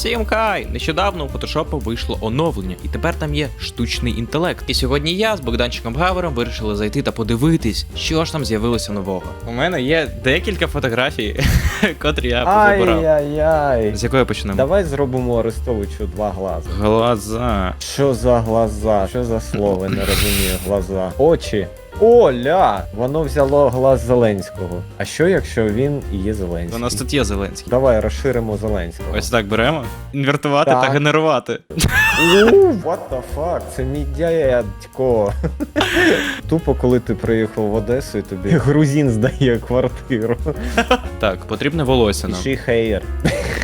Всім хай! Нещодавно у Photoshop вийшло оновлення, і тепер там є штучний інтелект. І сьогодні я з Богданчиком Гавером вирішили зайти та подивитись, що ж там з'явилося нового. У мене є декілька фотографій, котрі я повибирав. Ай-яй-яй. З якої почнемо? Давай зробимо Арестовичу два глази. Глаза. Що за глаза? Що за слово? Не розумію. Глаза. Очі. Оля! Воно взяло глаз Зеленського. А що, якщо він і є У Зеленський? нас тут є Зеленський. Давай розширимо Зеленського. Ось так беремо. Інвертувати Так. та генерувати. Ууу, what the fuck, це мій дядько. Тупо, коли ти приїхав в Одесу і тобі грузин здає квартиру. Так, потрібне волосся нам. Пиши хейр.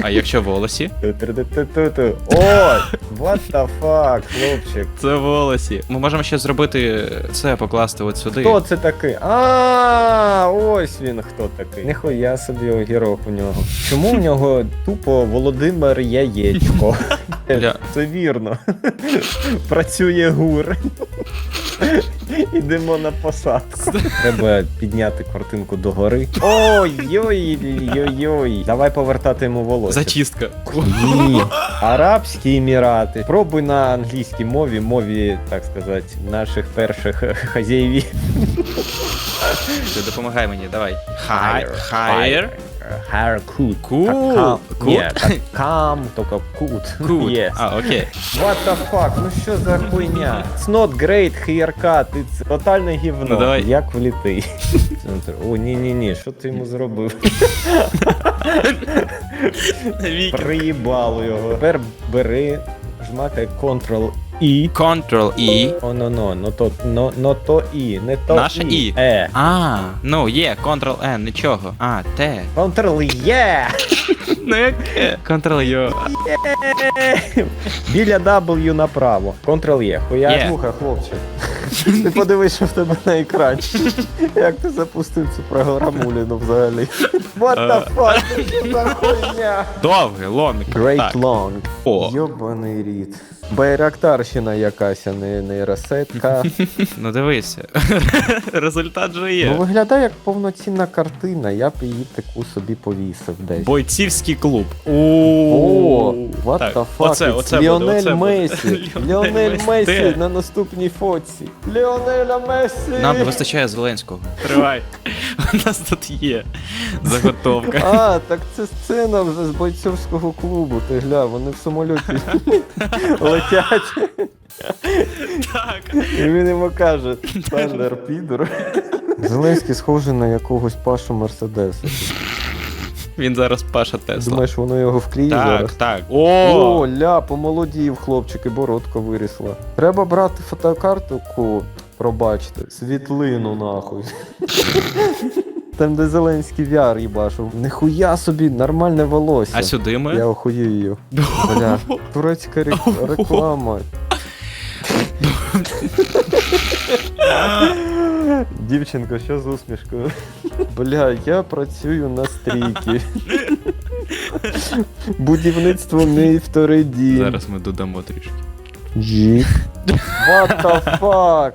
А якщо волосі? Ту-ту-ту-ту-ту. Ой, what the fuck, хлопчик. Це волосі. Ми можемо ще зробити це, покласти от сюди. Хто це такий? А, ось він хто такий. Нихуя собі огірок у нього. Чому в нього тупо Володимир Яєчко? Бля. Це вірно. Працює гур. Ідемо на посадку. Треба підняти картинку догори. Ой-ой-ой-ой. Давай повертати йому волосся. Зачистка. Ні. Арабські Емірати. Пробуй на англійській мові, мові, так сказати, наших перших хазяївів. Ти допомагай мені, давай. Hire. Hire. Coot. Cool. Кам. Coot? Ні, кам, тільки кут. Yes. А, окей. What the fuck? Ну що за хуйня? It's not great haircut, it's тотальне гівно. Ну, давай. Як. Центр. О, ні-ні-ні, що ти йому зробив? Приїбало його. Тепер бери, жмакай Ctrl І. Ctrl-E. О, но, но, но то, но, но то І, не то Наше І. «І». Е. А, ну є, Ctrl-N, нічого. А, Т. Ctrl Є. Ну як Ctrl-Ю. Біля W направо. Ctrl Є. Хуя Є. вуха, хлопче. Ти подивись, що в тебе на екрані. Як ти запустив цю програмуліну взагалі? What the fuck? Що за хуйня? Довгий, лонг. Great Так. long. О. Йобаний рід. Байрактарщина якась, а не нейросетка. Ну дивися. Результат же Ну є. виглядає як повноцінна картина, я б її таку собі повісив десь. Бойцівський клуб. О, what the fuck, it's Ліонель. Месі. Ліонель Месі на наступній фоці. Ліонеля Месі! Нам не вистачає Зеленського. Тривай. У нас тут є заготовка. А, так це сцена вже з бойцовського клубу. Ти гля, вони в самольоті летять. Так. І він йому каже, Тайлер підор. Зеленський схожий на якогось пашу Мерседеса. Він зараз Паша Тесла. Думаєш, воно його вкліє Так, зараз? так. О, О! ля, помолодів хлопчик і бородка вирісла. Треба брати фотокартку, пробачте, світлину нахуй. Там, де Зеленський вяр їбашив. Нихуя собі, нормальне волосся. А сюди ми. Я охуєю. Бля, турецька рек- реклама. Дівчинко, що з усмішкою? Бля, я працюю на стрійки. Будівництво мій вторий дім. Зараз ми додамо трішки. Джіп. What the fuck?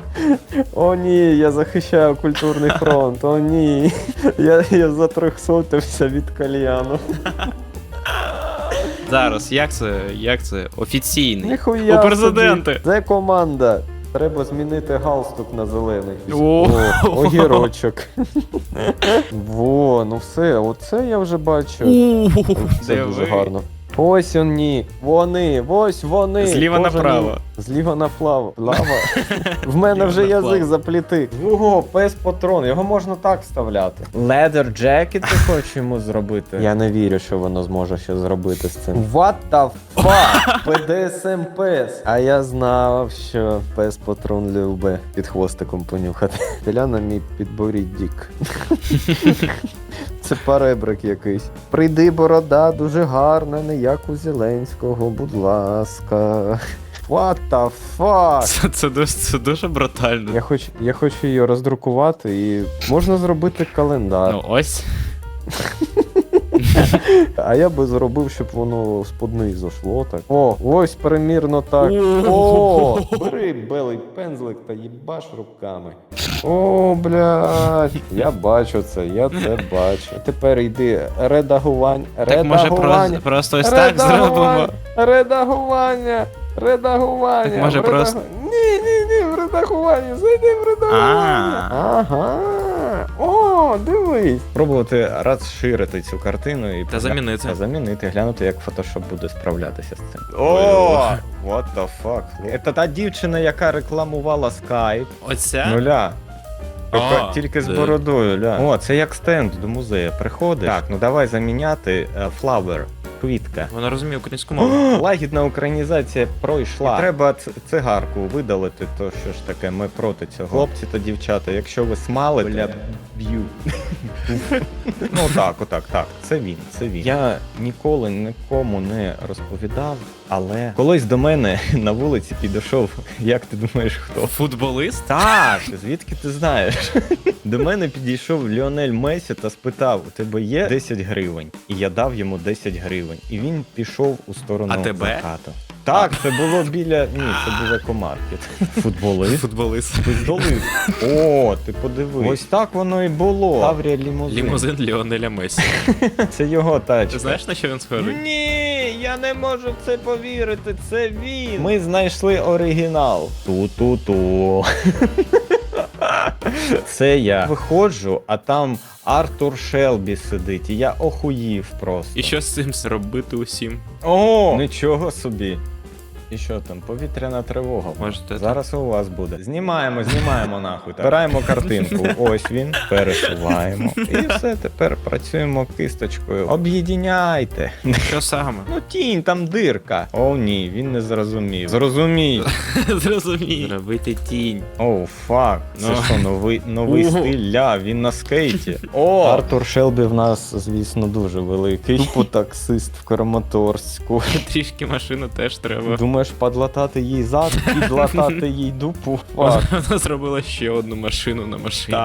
О ні, я захищаю культурний фронт. О ні. Я, я затрьохсотився від кальяну. Зараз, як це, як це? Офіційний. Ніхуя У президенти. Це команда. Треба змінити галстук на зелений. О. огірочок. Во, ну все, оце я вже бачу. Це Це дуже гарно. Ось вони, вони, ось вони. Зліва Кожен- направо. Зліва направо. Лава. В мене вже язик запліти. Ого, пес патрон, його можна так вставляти. Leather jacket ти хочеш йому зробити? Я не вірю, що воно зможе щось зробити з цим. What the fuck? PDSM пес. А я знав, що пес патрон любить під хвостиком понюхати. Теля на мій підборіддік. Це паребрик якийсь. Прийди, борода, дуже гарна, не як у Зеленського, будь ласка. What the fuck? Це, це, дуже, це дуже брутально. Я хочу, я хочу її роздрукувати і можна зробити календар. Ну ось. А я би зробив, щоб воно з-под зайшло так. О, ось примірно так. О! Бери белий пензлик та їбаш руками. О, блядь, я бачу це, я це бачу. Тепер йди редагувань, Так може редагування. просто, ось так зробимо. Редагування, редагування. Так, може, в редаг- просто- Ні, ні, ні, в редагуванні, зайди в редагування. Ага. О, дивись. Пробувати розширити цю картину і Та замінити. Та замінити, глянути, як фотошоп буде справлятися з цим. О, what the fuck. Це та дівчина, яка рекламувала Skype. Оця? Нуля. О, тільки з бородою, ля. О, це як стенд до музею. Приходиш. Так, ну давай заміняти е, flower. Квітка. Вона розуміє українську мову. Лагідна українізація пройшла. І треба ц- цигарку видалити, то що ж таке, ми проти цього. Хлопці та дівчата, якщо ви смалите, бля, б'ю. ну так, отак, так. Це він, це він. Я ніколи нікому не розповідав, але колись до мене на вулиці підійшов, як ти думаєш, хто? Футболист? Так, звідки ти знаєш? До мене підійшов Ліонель Месі та спитав: у тебе є 10 гривень? І я дав йому 10 гривень. І він пішов у сторону А тебе? закату. Так, це було біля. Ні, це був екомаркет. Футболист. Футболист. Пиздолист. О, ти подивись. Ось так воно і було. Таврія лімузин. Лімузин Ліонеля Месі. Це його тачка. Ти знаєш, на що він схожий? Ні, я не можу в це повірити. Це він. Ми знайшли оригінал. Ту-ту-ту. Це я виходжу, а там Артур Шелбі сидить, і я охуїв просто. І що з цим зробити усім? О! Нічого собі. І що там, повітряна тривога. Можете Зараз у вас буде. Знімаємо, знімаємо нахуй. Збираємо картинку. Ось він. Пересуваємо. І все, тепер працюємо кисточкою. Об'єдняйте. Що саме? Ну тінь, там дирка. О, ні, він не зрозумів. Зрозумій. Зрозумій. Зробити тінь. Оу, фак. Це Ну. що, новий, новий стиль ля, він на скейті. О! Артур Шелбі в нас, звісно, дуже великий. Тупо таксист в Краматорську. Трішки машину теж треба. Думаєш, подлатати їй зад, підлатати їй дупу. Вона зробила ще одну машину на машині.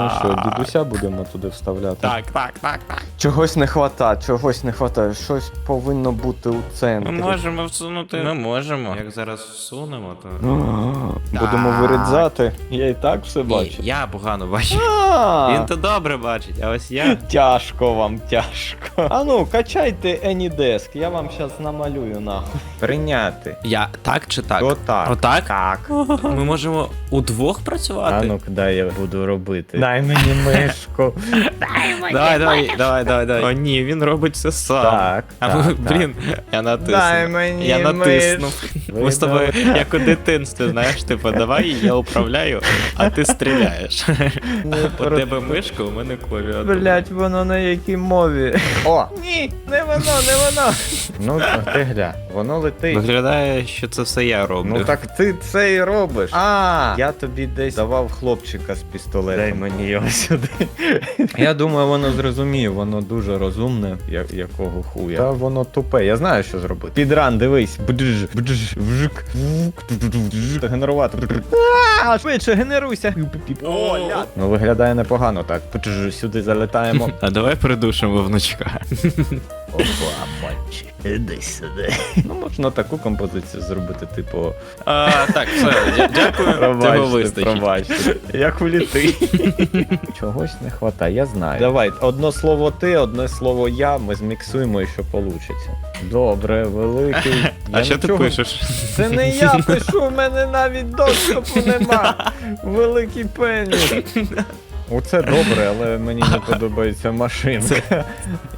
Ну що, дідуся будемо туди вставляти? Так, так, так, так. Чогось не хвата, чогось не хватає. Щось повинно бути у центрі. Ми можемо всунути. Ми можемо. Як зараз всунемо, то. Будемо вирізати. Я і так все бачу. я погано бачу. Він то добре бачить, а ось я. Тяжко вам, тяжко. А ну, качайте Anydesk, я вам зараз намалюю нахуй. Прийняти. Я так чи так? Отак. Отак? Так. Ми можемо удвох А працювати. ну, дай я буду робити. Дай мені мишку. Давай, давай, давай, давай, давай. О, ні, він робить все сам. Так, А так, ми, так. блін, я натиснув. Дай мені Я натиснув. Ми з тобою, як у дитинстві, знаєш, типу, давай я управляю, а ти стріляєш. У тебе мишка, у мене клавіатура. Блять, воно на якій мові. О! Ні, не воно, не воно. Ну, ти гля, воно летить. Виглядає, що це все я роблю. Ну так ти це і робиш. А, я тобі десь давав хлопчика з пістолетом. Дай мені його сюди. Я думаю, воно зрозуміє, воно дуже розумне, я- якого хуя. Та воно тупе, я знаю, що зробити. Підран, дивись. Бджж, бджж, вжик. вук. Генерувати. А, Швидше, генеруйся. О, ля. Ну виглядає непогано так. Бджж, Сюди залетаємо. А давай придушимо внучка. Мальчик, іди сюди. Ну, можна таку композицію зробити, типу. А, так, все, дя- дякую, цього Пробачте, вистачить. пробачте. Як уліти. Чогось не хватає, я знаю. Давай, одне слово ти, одне слово я, ми зміксуємо і що вийде. Добре, великий. А Я що ти нічого- пишеш? Це не я пишу, в мене навіть доступу нема. Великий пеніс. Оце добре, але мені не подобається машинка.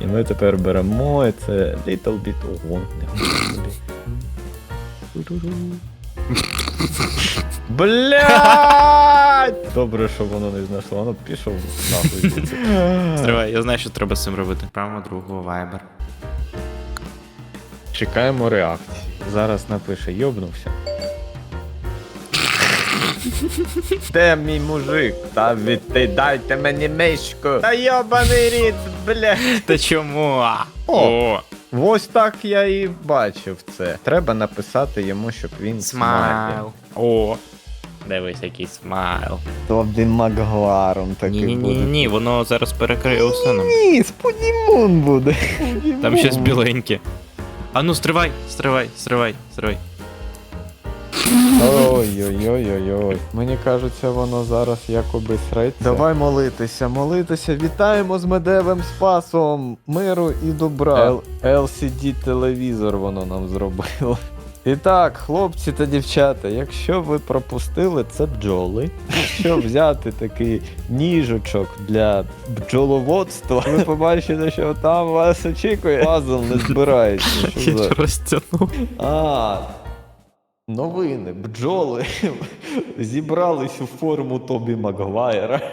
І ми тепер беремо і це Little Bit Ого. Блять! Добре, що воно не знайшло, воно пішов нахуй. Стривай, я знаю, що треба з цим робити. Прямо другого вайбер. Чекаємо реакції. Зараз напише, йобнувся. Де мій мужик? Та відти дайте мені мишку. Та йобаний рід, бля. Та чому? О. Ось так я і бачив це. Треба написати йому, щоб він Смайл. О. Дивись, який смайл. Тобі Макгларом такий Ні, ні, ні, буде. ні, воно зараз перекриє усе нам. Ні, Спудімон буде. Там щось біленьке. А ну, стривай, стривай, стривай, стривай. Ой-ой-ой-ой-ой. Мені кажеться, воно зараз якоби среться. Давай молитися, молитися. Вітаємо з медевим спасом миру і добра. Л- LCD телевізор воно нам зробило. І так, хлопці та дівчата, якщо ви пропустили, це бджоли. Якщо взяти такий ніжочок для бджоловодства, ви побачите, що там вас очікує. Пазл не збирається. Що за... розтягнув. А, новини, бджоли зібрались у форму Тобі Магуайра.